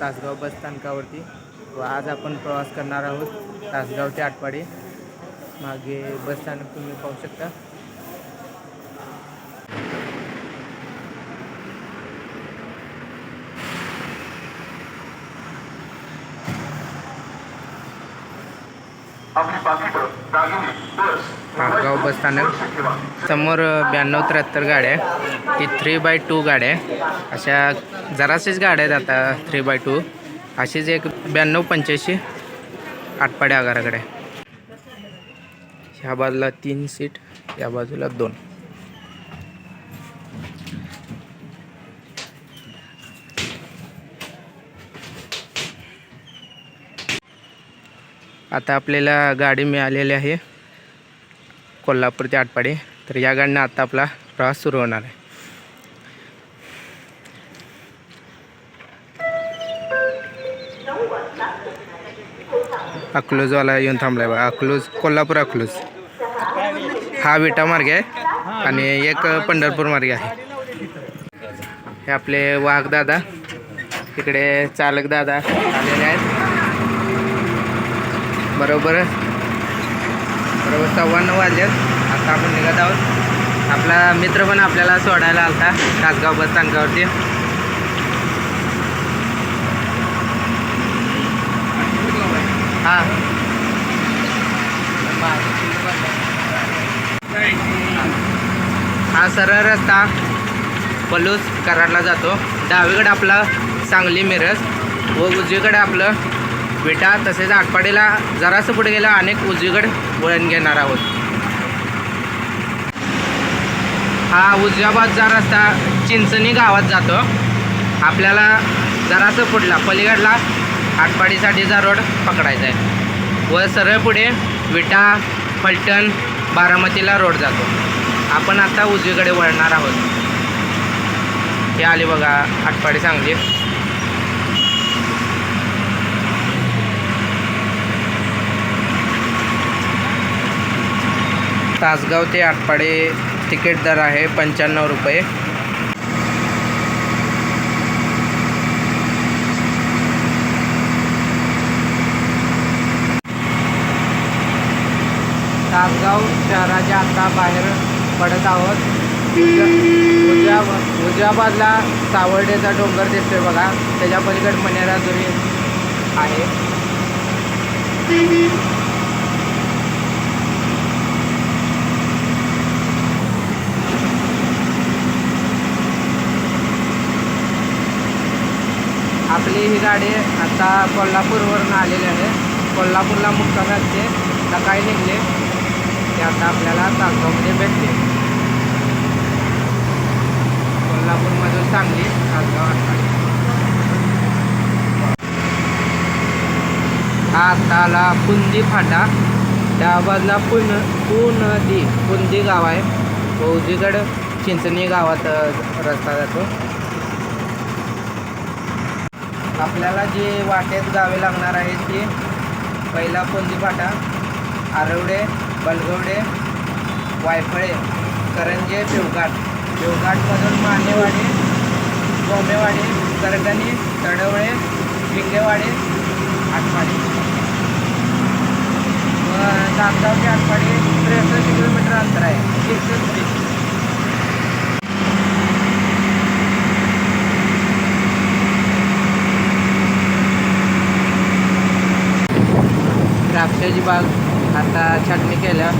तासगाव बस स्थानकावरती व आज आपण प्रवास करणार आहोत तासगाव ते आटपाडी. मागे बस स्थानक तुम्ही पाहू शकता. आपली बस. दागिने बसस्थानक बस स्थानक समोर ब्याण्णव त्र्याहत्तर गाड्या आहे. ती थ्री बाय टू गाड्या अशा जराशीच गाड्या आहेत आता थ्री बाय टू अशीच एक ब्याण्णव पंच्याऐंशी आठपाड्या आगाराकडे ह्या बाजूला तीन सीट या बाजूला दोन. आता आपल्याला गाडी मिळालेली आहे. कोल्हापूर ते आटपाडी. तर या गाडीनं आता आपला प्रवास सुरू होणार आहे. अकलूजवाला येऊन थांबलाय बघा. अकलूज कोल्हापूर अकलूज. हा विटा मार्ग आहे आणि एक पंढरपूर मार्ग आहे. हे आपले वाघ दादा. तिकडे चालक दादा आलेले आहेत. बरोबर. बरोबर सव्वा नऊ आता आपण निघत आहोत. आपला मित्र पण आपल्याला सोडायला आलता तासगाव बस स्थानकावरती. हां. हा सरळ रस्ता. पलूस कराडला जातो. डावीकडे आपला सांगली मिरज व उजवीकडे आपलं विटा. तसेच आटपाडीला जरासं पुढे गेलं अनेक उजवीकडे वळण घेणार आहोत. हा उजव्या बाजूचा रस्ता चिंचणी गावात जातो. आपल्याला जरासं पुढला पलीकडला आटपाडीसाठीचा रोड पकडायचा आहे. व सरळ पुढे विटा फलटण बारामतीला रोड जातो. आपण आता उजवीकडे वळणार आहोत. हे आले बघा आटपाडी सांगली. तासगाव ते आटपाडे तिकीट दर आहे पंच्याण्णव रुपये. तासगाव शहराच्या आता बाहेर पडत आहोत. उजव्या उजव्या बाजूला सावर्डेचा डोंगर दिसतोय बघा. त्याच्या पलीकडे मनेरा मनेराजुरी आहे. आपली ही गाडी आता कोल्हापूरवरून आलेली आहे. कोल्हापूरला मुक्काम असते सकाळी निघले ते आता आपल्याला तासगावमध्ये भेटते. कोल्हापूरमधून सांगली तासगाव आठवडी. हा आता आला पुंदी फाटा. त्या बाजूला पुन पुनदी पुंदी गाव आहे. व उजवीकडं चिंचणी गावात रस्ता जातो. आपल्याला जे वाटेत गावे लागणार आहेत ते पहिला पुंदी आरवडे बलगवडे वायफळे करंजे देवघाट. देवघाटमधून मानेवाडी गोमेवाडी करगणी तडवळे भिंगेवाडी आटपाडी. व तासगाव ते आटपाडी त्रेसष्ट किलोमीटर अंतर आहे. एकशे द्राक्षाची बाग आता छाटणी केल्या.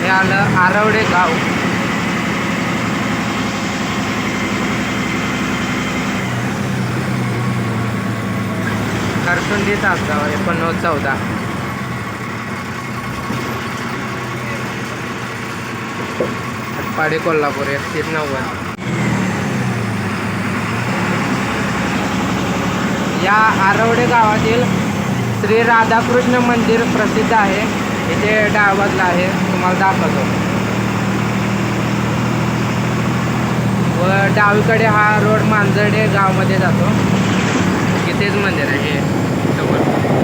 हे आलं आरवडे गाव. खरसुंडी तासगाव एकोणनव्वद चौदा. पाडे कोल्हापूर एकतीस नव्वद. या आरवडे गावातील श्री राधाकृष्ण मंदिर प्रसिद्ध आहे. इथे डाव्या आहे तुम्हाला दाखवतो. व डावीकडे हा रोड मांजर्डे गावामध्ये जातो. इथेच मंदिर आहे हे समोर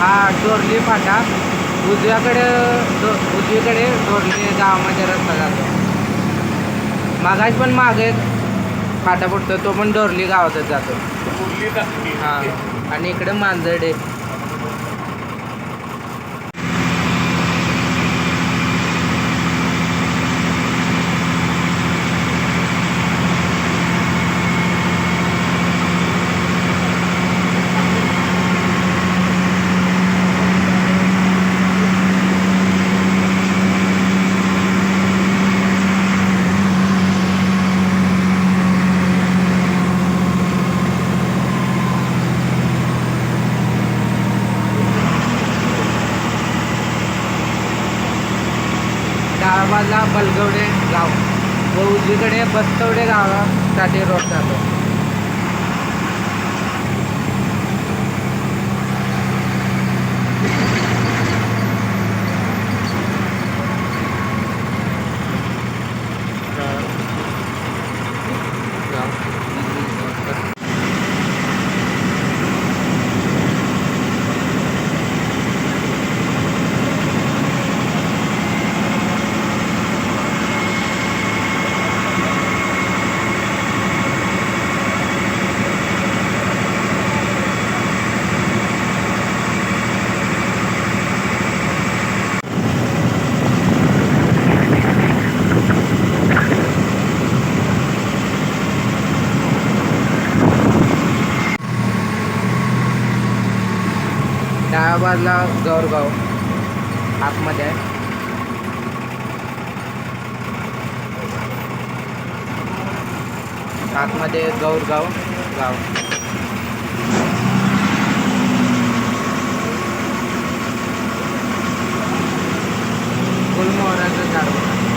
हा डोरली फाटा उजव्याकडे उजवीकडे डोरली गावामध्ये रस्ता जातो. मागास पण मागे फाटा पडतो तो पण डोरली गावातच जातो. हा. आणि इकडे मांजर्डे. डाव्या बलगवडे गाव. व उजवीकडे बस्तवडे गावासाठी रोड जातो. डाव्या गौरगाव आतमध्ये आहे. आतमध्ये गौरगाव गाव. गुलमोहराचं झाड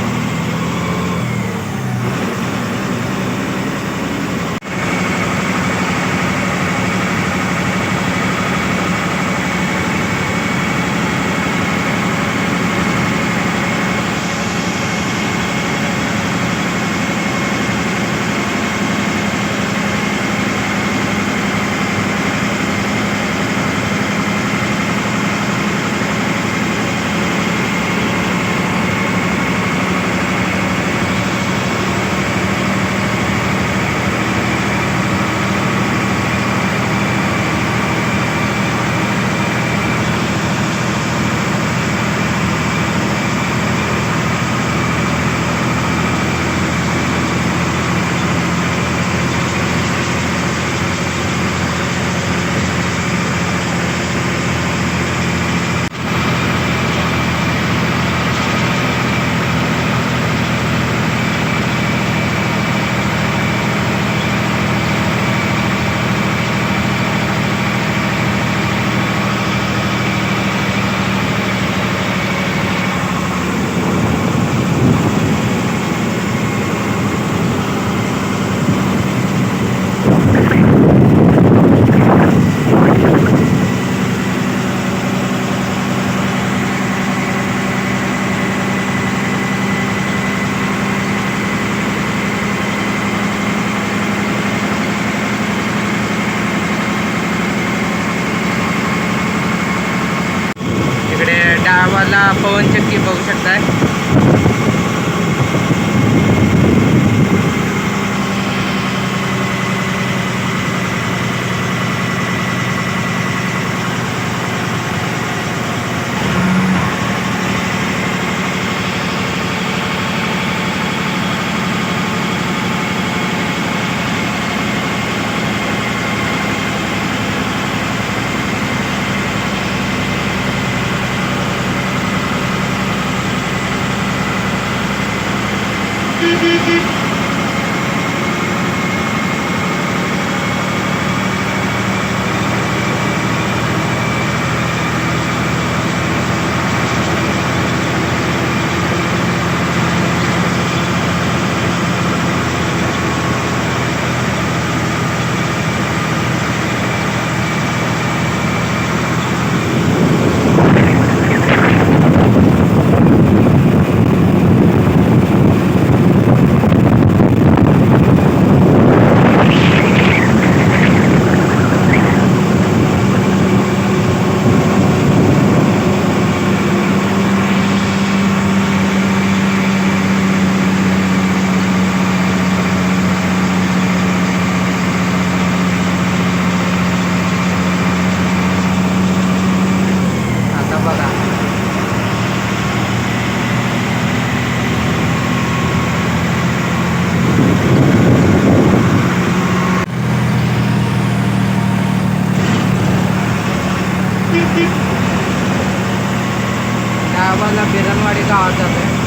गावाला बेरणवाडी गावात जातो आहे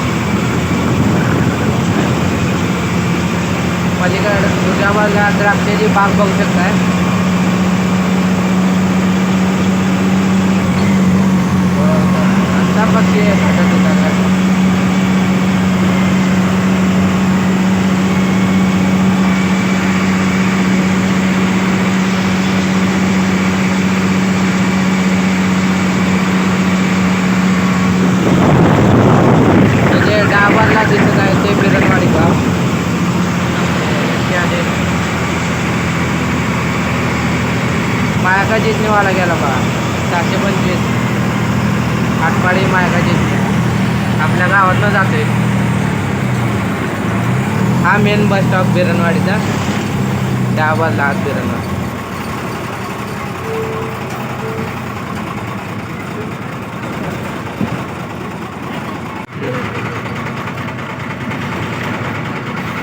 पलीकडे दुसऱ्या बाजूला द्राक्षाची बाग बघू शकताय. पक्षी भेटत होता मायाका गेला बघा सहाशे पंचवीस. आठवाडी मायाका जितनी आपल्या गावातनं जातोय. हा मेन बस स्टॉप बिरणवाडीचा. त्या बाजूला आज बिरणवाडी.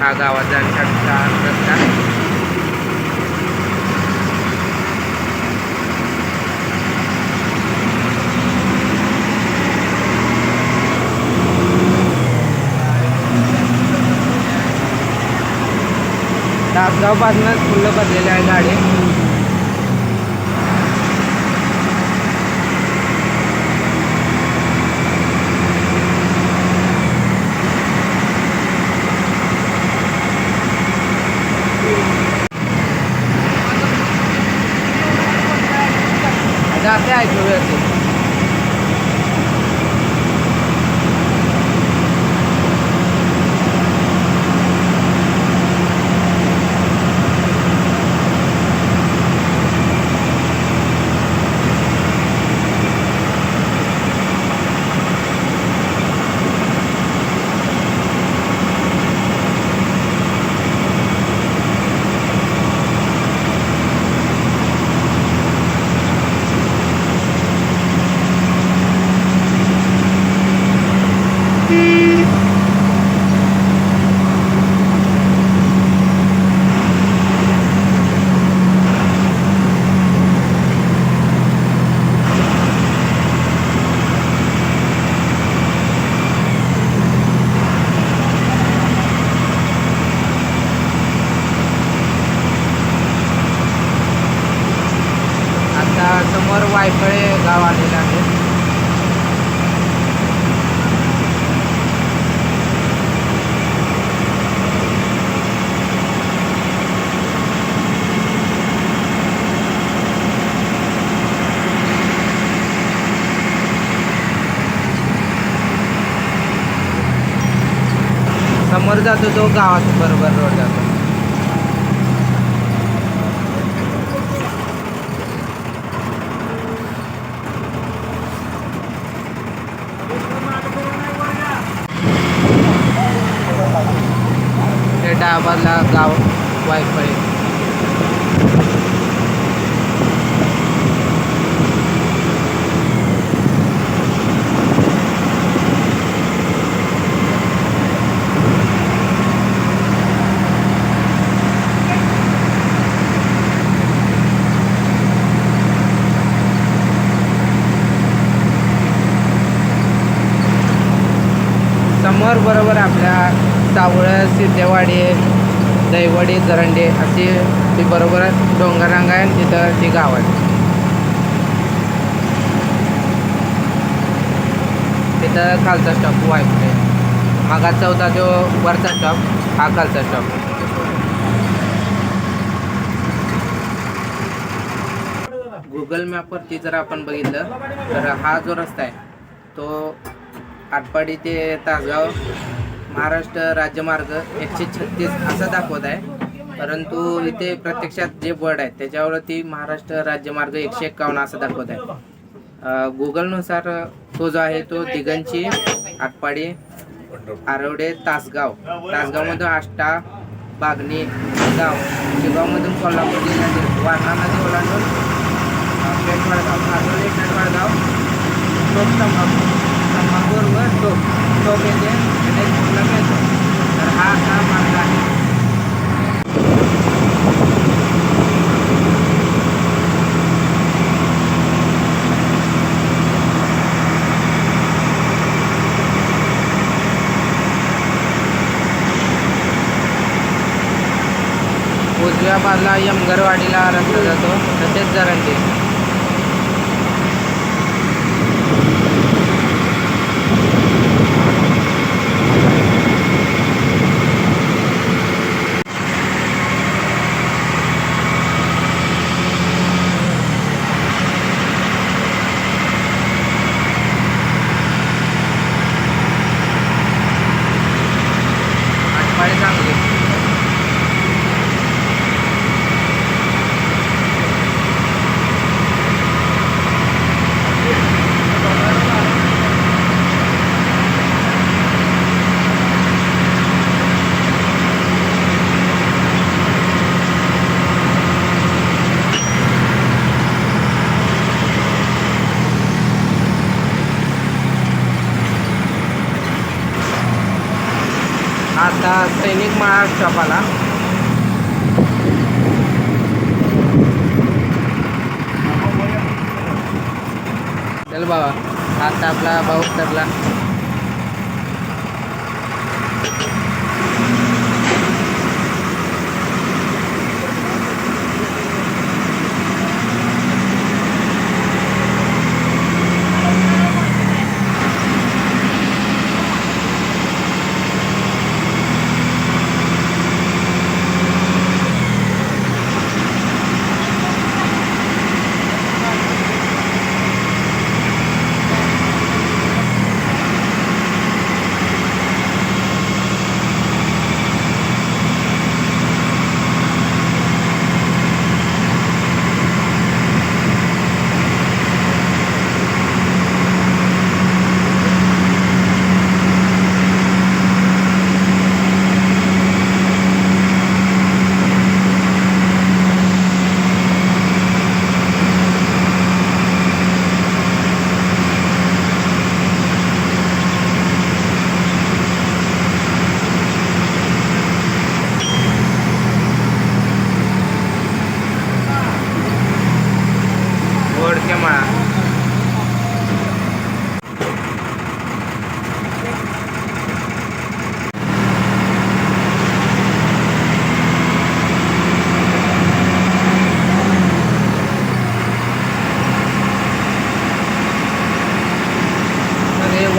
हा गावात जाण्याचा रस्ता तासगावपासूनच फुलं भरलेली आहे गाडी जाते ऐकू व्यवस्थित आता समोर वायफळे गाव आलेलं आहे समोर जातो तो गावात बरोबर रोड जातो. हे डाबाला गाव वायफळ समोर बरोबर आपल्या सावळं सिद्धेवाडी दैवडी जरंडे अशी ती बरोबर डोंगररांग आहे आणि तिथं ती गाव आहे. तिथं खालचा स्टॉप वाईफ मागाचा होता जो वरचा स्टॉप हा खालचा स्टॉप गुगल मॅपवरती जर आपण बघितलं तर हा जो रस्ता आहे तो आटपाडी ते तासगाव महाराष्ट्र राज्यमार्ग एकशे छत्तीस असा दाखवत आहे. परंतु इथे प्रत्यक्षात जे बोर्ड आहे त्याच्यावरती महाराष्ट्र राज्यमार्ग एकशे एक्कावन्न असं दाखवत आहे. गुगलनुसार तो जो आहे तो दिगंची आटपाडी आरवडे तासगाव. तासगावमधून आष्टा बागणी गाव शिगावमधून कोल्हापूर जिल्ह्यातील वारणा नदी ओलांडून अ, पेठवाडगाव आरवडे पेठवाडगाव टोक तंबाखू तंबाखूवर व टोक टोक येथे तर हा असा मार्ग आहे उजव्या बाजूला यमगरवाडीला रस्ता जातो. तसेच जरंडी सैनिक मळा शॉपाला चल बाबा आता आपला भाऊ ठरला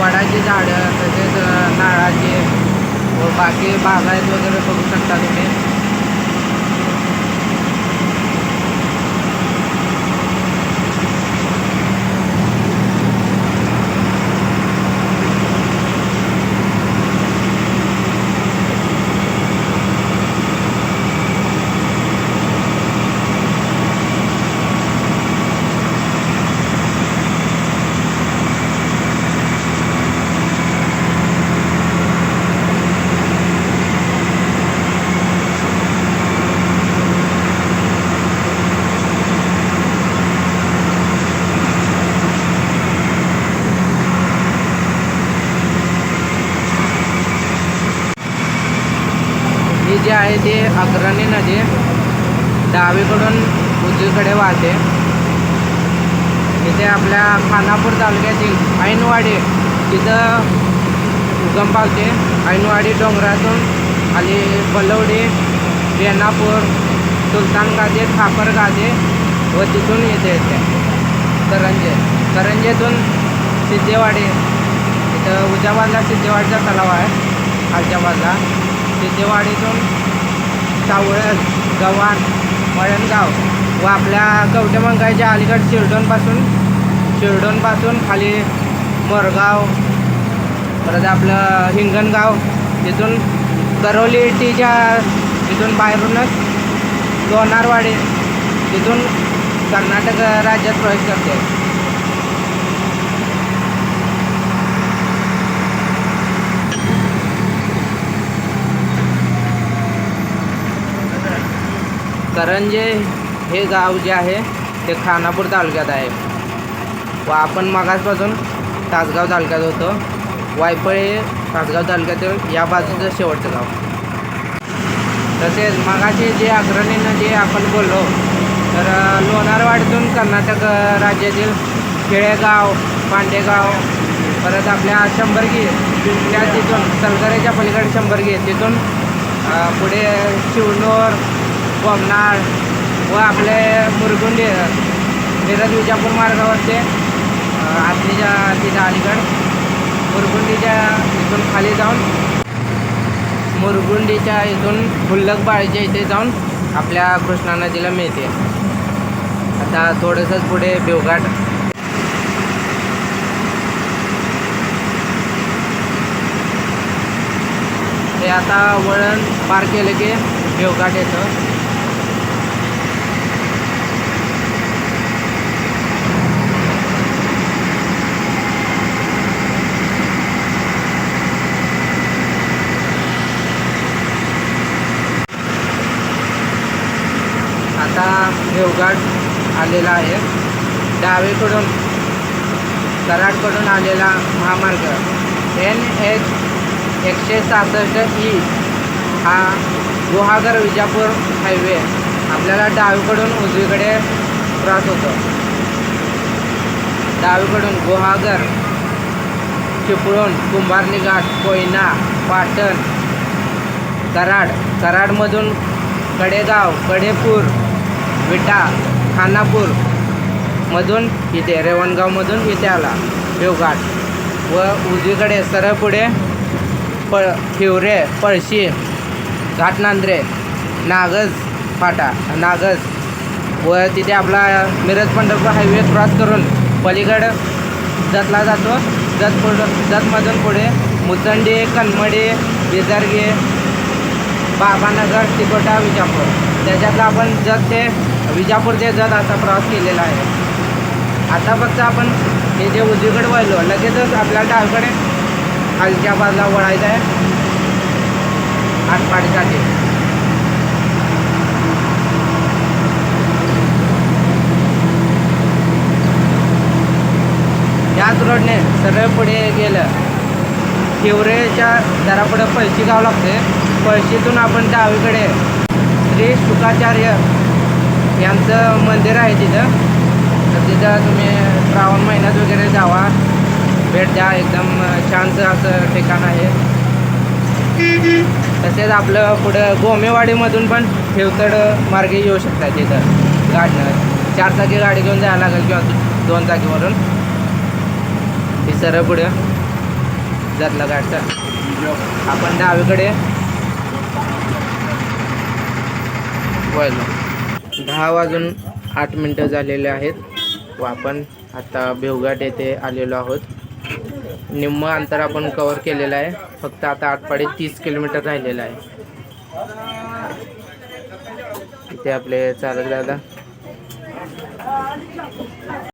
वडाची झाडं तसेच नारळाचे बाकी बागायत वगैरे बघू शकता तुम्ही. जे आहे ती अग्रणी नदी डावीकडून उजवीकडे वाहते. इथे आपल्या खानापूर तालुक्यातील ऐनवाडी तिथं उगम पावते ऐनवाडी डोंगरातून आणि बलवडी रेणापूर सुलतान गाजे ठाकर गाजे व तिथून येते येते. करंजे. करंजेतून सिद्धेवाडी. इथं उजाबाजला सिद्धेवाडीचा तलाव आहे. खालच्या बाजूला. सिद्धेवाडीतून सावळस गव्हाण मळणगाव व आपल्या कवटेमंगाईच्या अलीकड शिरडोनपासून शिरडोनपासून खाली मोरगाव परत आपलं हिंगणगाव तिथून करोली टीच्या तिथून बाहेरूनच लोणारवाडी तिथून कर्नाटक राज्यात प्रवेश करते करंजे हे गाव जे आहे ते खानापूर तालुक्यात आहे. व आपण मगासपासून तासगाव तालुक्यात होतो. वायपळे हे तासगाव तालुक्यातील या बाजूचं शेवटचं गाव. तसेच मगाशी जे अग्रणीनं जे आपण बोललो तर लोणारवाडीतून कर्नाटक राज्यातील खेडेगाव पांडेगाव परत आपल्या शंभरगी त्या तिथून सलगरेच्या पलीकडे शंभरगी तिथून पुढे शिवनोर बोमनाळ व आपले मुरगुंडी मिरज विजापूर मार्गावरचे आतलीच्या तिथं अलीकड मुरगुंडीच्या इथून खाली जाऊन मुरगुंडीच्या इथून फुल्लकबाळीच्या इथे जाऊन आपल्या कृष्णा नदीला मिळते. आता थोडंसंच पुढे बेवघाट हे आता वळण पार केलं की बेवघाट येतं. आता देवघाट आलेला आहे. डावीकडून कराडकडून आलेला महामार्ग. एन एच एकशे सहासष्ट ई हा गुहागर विजापूर हायवे आपल्याला डावीकडून उजवीकडे क्रॉस होतो. डावीकडून गुहागर चिपळूण कुंभारली घाट कोयना पाटण कराड. कराडमधून कडेगाव कडेपूर विटा खानापूर मधून इथे रेवणगावमधून इथे आला. देवघाट व उजवीकडे सरळ पुढे पळ हिवरे पळशी घाटनांद्रे नागज फाटा नागज. व तिथे आपला मिरज पंढरपूर हायवे क्रॉस करून पलीकड जतला जातो. जत पुढ जतमधून पुढे मुचंडी कनमडी बिजरगे बाबानगर तिकोटा विजापूर. त्याच्यातला आपण जत ते विजापूर ते जत असा प्रवास केलेला आहे. आता फक्त आपण हे जे उजवीकडे वळलो लगेचच आपल्या डावीकडे खालच्या बाजूला वळायचं आहे. आटपाडीसाठी. याच रोडने सरळ पुढे गेलं. हिवरेच्या दरापुढे पळशी गाव लागते. पळशीतून आपण डावीकडे श्री शुकाचार्य यांचं मंदिर आहे तिथं. तर तिथं तुम्ही श्रावण महिन्यात वगैरे जावा. भेट द्या एकदम छानसं असं ठिकाण आहे. तसेच आपलं पुढं गोमेवाडीमधून पण ठेवतड मार्गे येऊ शकता तिथं. गाडीनं. चार चाकी गाडी घेऊन जायला लागेल किंवा दोन चाकीवरून हे सरळ पुढं. जातला गाडचं. आपण डावीकडे. वळलो. दहा वाजून आठ मिनटं झालेले आहेत. व आपण आता भेवघाट येथे आलेलो आहोत. निम्म अंतर आपण कवर केलेलं आहे. फक्त आता आठपाडे तीस किलोमीटर राहिलेलं आहे. इथे आपले चालक दादा